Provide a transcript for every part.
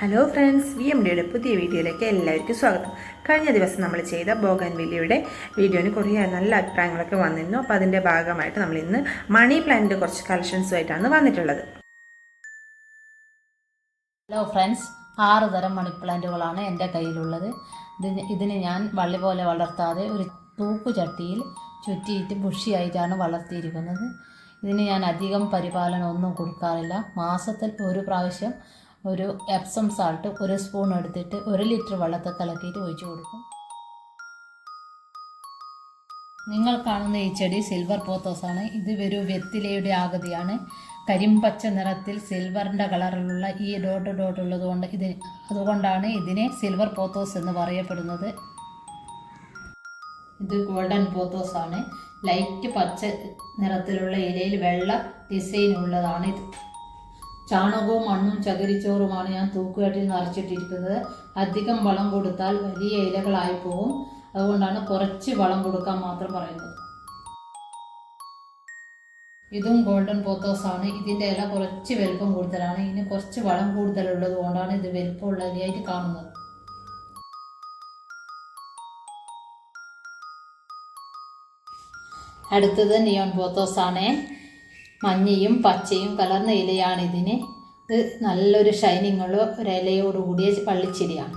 Hello friends we M ഡിയുടെ പുതിയ വീഡിയോയിലേക്ക് എല്ലാവർക്കും സ്വാഗതം. കഴിഞ്ഞ ദിവസം നമ്മൾ ചെയ്ത ബോഗൻ വില്ലിയുടെ വീഡിയോന് കുറേ നല്ല അഭിപ്രായങ്ങളൊക്കെ വന്നിരുന്നു. അപ്പോൾ അതിന്റെ ഭാഗമായിട്ട് നമ്മൾ ഇന്ന് മണി പ്ലാന്റിന്റെ കുറച്ച് കളക്ഷൻസുമായിട്ടാണ് വന്നിട്ടുള്ളത്. ഹലോ ഫ്രണ്ട്സ് ആറ് തരം മണി പ്ലാന്റുകളാണ് എന്റെ കയ്യിലുള്ളത്. ഇതിന് ഇതിന് ഞാൻ വള്ളി പോലെ വളർത്താതെ ഒരു തൂക്കുചട്ടിയിൽ ചുറ്റിയിട്ട് ബുഷിയായിട്ടാണ് വളർത്തിയിരിക്കുന്നത്. ഇതിന് ഞാൻ അധികം പരിപാലനം ഒന്നും കൊടുക്കാറില്ല. മാസത്തിൽ ഒരു പ്രാവശ്യം ഒരു എപ്സം സാൾട്ട് ഒരു സ്പൂൺ എടുത്തിട്ട് ഒരു ലിറ്റർ വെള്ളത്തിൽ കലക്കിയിട്ട് ഒഴിച്ചു കൊടുക്കും. നിങ്ങൾ കാണുന്ന ഈ ചെടി സിൽവർ പോത്തോസ് ആണ്. ഇത് ഒരു വെത്തിലയുടെ ആകൃതിയാണ്. കരിമ്പച്ച നിറത്തിൽ സിൽവറിന്റെ കളറിലുള്ള ഈ ഡോട്ട് ഡോട്ട് ഉള്ളതുകൊണ്ട് ഇത് അതുകൊണ്ടാണ് ഇതിനെ സിൽവർ പോത്തോസ് എന്ന് പറയപ്പെടുന്നത്. ഇത് ഗോൾഡൻ പോത്തോസ് ആണ്. ലൈറ്റ് പച്ച നിറത്തിലുള്ള ഇലയിൽ വെള്ള ഡിസൈൻ ഉള്ളതാണ് ഇത്. ചാണകവും മണ്ണും ചകിരിച്ചോറുമാണ് ഞാൻ തൂക്കുകാട്ടിൽ നിറച്ചിട്ടിരിക്കുന്നത് അധികം വളം കൊടുത്താൽ വലിയ ഇലകളായി പോകും അതുകൊണ്ടാണ് കുറച്ച് വളം കൊടുക്കാൻ മാത്രം പറയുന്നത്. ഇതും ഗോൾഡൻ പോത്തോസാണ്. ഇതിന്റെ ഇല കുറച്ച് വലുപ്പം കൂടുതലാണ്. ഇതിന് കുറച്ച് വളം കൂടുതലുള്ളത് കൊണ്ടാണ് ഇത് വലുപ്പമുള്ള ഇലയായിട്ട് കാണുന്നത്. അടുത്തത് നിയോൺ പോത്തോസ് ആണ് മഞ്ഞയും പച്ചയും കലർന്ന ഇലയാണ് ഇതിന് ഇത് നല്ലൊരു ഷൈനിങ്ങുള്ള ഒരു ഇലയോടുകൂടിയ വള്ളിച്ചെടിയാണ്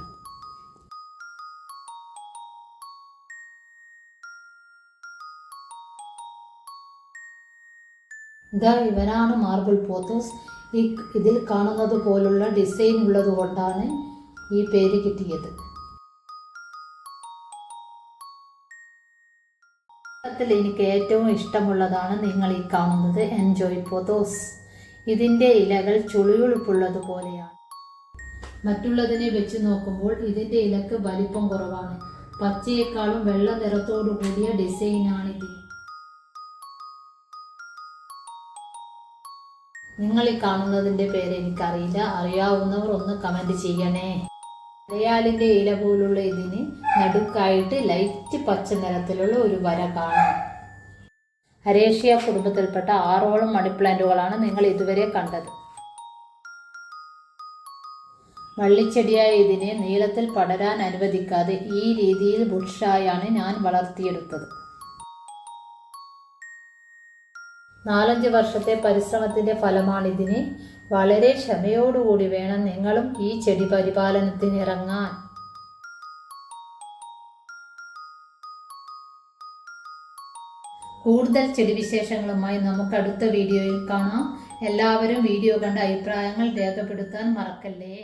ഇതാ ഇവനാണ് മാർബിൾ പോത്തോസ് ഈ ഇതിൽ കാണുന്നത് പോലുള്ള ഡിസൈൻ ഉള്ളത് കൊണ്ടാണ് ഈ പേര് കിട്ടിയത്. ത്തിൽ എനിക്ക് ഏറ്റവും ഇഷ്ടമുള്ളതാണ് നിങ്ങൾ ഈ കാണുന്നത്. എൻജോയ് പോത്തോസ് ഇതിന്റെ ഇലകൾ ചുളിയുളുപ്പുള്ളത് പോലെയാണ്. മറ്റുള്ളതിനെ വെച്ച് നോക്കുമ്പോൾ ഇതിന്റെ ഇലക്ക് വലിപ്പം കുറവാണ്. പച്ചയേക്കാളും വെള്ള നിറത്തോടു കൂടിയ ഡിസൈനാണിത്. നിങ്ങൾ ഈ കാണുന്നതിന്റെ പേര് എനിക്കറിയില്ല. അറിയാവുന്നവർ ഒന്ന് കമന്റ് ചെയ്യണേ. അരയാലിന്റെ ഇല പോലുള്ള ഇതിന് നടുക്കായിട്ട് ലൈറ്റ് പച്ച നിറത്തിലുള്ള ഒരു വര കാണാം. ഹരേഷ്യ കുടുംബത്തിൽപ്പെട്ട ആറോളം മണിപ്ലാന്റുകളാണ് നിങ്ങൾ ഇതുവരെ കണ്ടത്. വള്ളിച്ചെടിയായ ഇതിനെ നീളത്തിൽ പടരാൻ അനുവദിക്കാതെ ഈ രീതിയിൽ ബുഷായാണ് ഞാൻ വളർത്തിയെടുത്തത്. നാലഞ്ച് വർഷത്തെ പരിശ്രമത്തിന്റെ ഫലമാണിതിന് വളരെ ക്ഷമയോടുകൂടി വേണം നിങ്ങളും ഈ ചെടി പരിപാലനത്തിന് ഇറങ്ങാൻ. കൂടുതൽ ചെടി വിശേഷങ്ങളുമായി നമുക്ക് അടുത്ത വീഡിയോയിൽ കാണാം. എല്ലാവരും വീഡിയോ കണ്ട അഭിപ്രായങ്ങൾ രേഖപ്പെടുത്താൻ മറക്കല്ലേ?